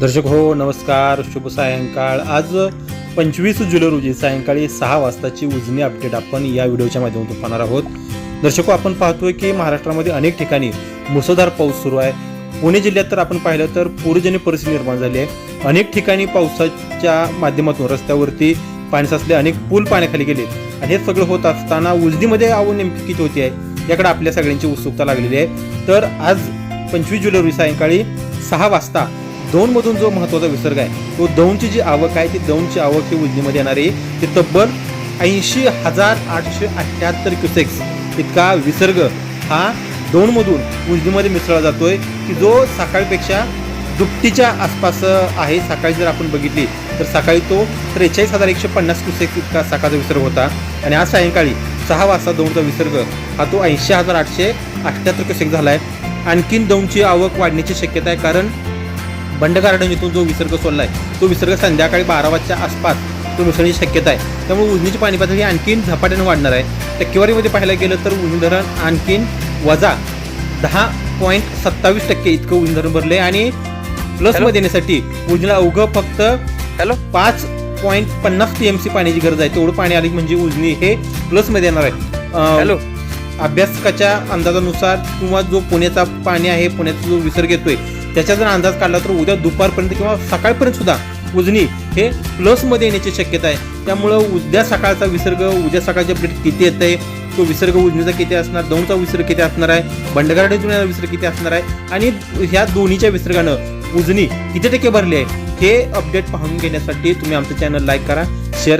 दर्शक हो नमस्कार शुभ सायंकाळ. आज पंचवीस जुलै रोजी सायंकाळी सहा वाजताची उजनी अपडेट आपण या व्हिडिओच्या माध्यमातून पाहणार आहोत. दर्शको हो, आपण पाहतोय की महाराष्ट्रामध्ये अनेक ठिकाणी मुसळधार पाऊस सुरू आहे. पुणे जिल्ह्यात तर आपण पाहिलं तर पूरजन्य परिस्थिती निर्माण झाली आहे. अनेक ठिकाणी पावसाच्या माध्यमातून रस्त्यावरती पाणी साचले अनेक पूल पाण्याखाली गेले. आणि हे सगळं होत असताना उजनीमध्ये आवड नेमकी किती होती आहे याकडे आपल्या सगळ्यांची उत्सुकता लागलेली आहे. तर आज पंचवीस जुलै रोजी सायंकाळी सहा वाजता दौंडमधून जो महत्त्वाचा विसर्ग आहे तो दौंडची जी आवक आहे ती दौंडची आवक ही उजनीमध्ये येणार आहे. ते तब्बल ऐंशी हजार आठशे अठ्ठ्याहत्तर क्युसेक्स इतका विसर्ग हा दौंडमधून उजनीमध्ये मिसळला जातोय की जो सकाळपेक्षा दुपटीच्या आसपास आहे. सकाळी जर आपण बघितली तर सकाळी तो त्रेचाळीस हजार एकशे पन्नास क्युसेक इतका सकाळचा विसर्ग होता. आणि आज सायंकाळी सहा वाजता दौंडचा विसर्ग हा तो ऐंशी हजार आठशे अठ्ठ्याहत्तर क्युसेक झाला आहे आणखीन दौंडची आवक वाढण्याची शक्यता आहे कारण बंड गार्डन इथून जो विसर्ग सोडलाय तो विसर्ग संध्याकाळी बारा वाजच्या आसपास तो मिसळण्याची शक्यता आहे. त्यामुळे उजनीची पाणी पातळी आणखीन झपाट्याने वाढणार आहे. टक्केवारीमध्ये पाहायला गेलं तर उजनी धरण आणखीन वजा दहा पॉईंट सत्तावीस टक्के इतकं उजनी धरण भरले आणि प्लसमध्ये येण्यासाठी उजनीला अवघं फक्त हॅलो? पाच पॉईंट पन्नास टी एम सी पाण्याची गरज आहे. तेवढं पाणी आली म्हणजे उजनी हे प्लसमध्ये येणार आहे. हॅलो? अभ्यासकाच्या अंदाजानुसार किंवा जो पुण्याचा पाणी आहे पुण्याचा जो विसर्ग येतोय त्याचा जर अंदाज काढला तर उद्या दुपारपर्यंत किंवा सकाळपर्यंत सुद्धा उजनी हे प्लसमध्ये येण्याची शक्यता आहे. त्यामुळं उद्या सकाळचा विसर्ग उद्या सकाळचे अपडेट किती येत आहे तो विसर्ग उजनीचा किती असणार दौंडचा विसर्ग किती असणार आहे बंडगार्डनचा विसर्ग किती असणार आहे आणि ह्या दोन्हीच्या विसर्गानं उजनी किती टक्के भरली आहे हे अपडेट पाहून घेण्यासाठी तुम्ही आमचं चॅनल लाईक करा.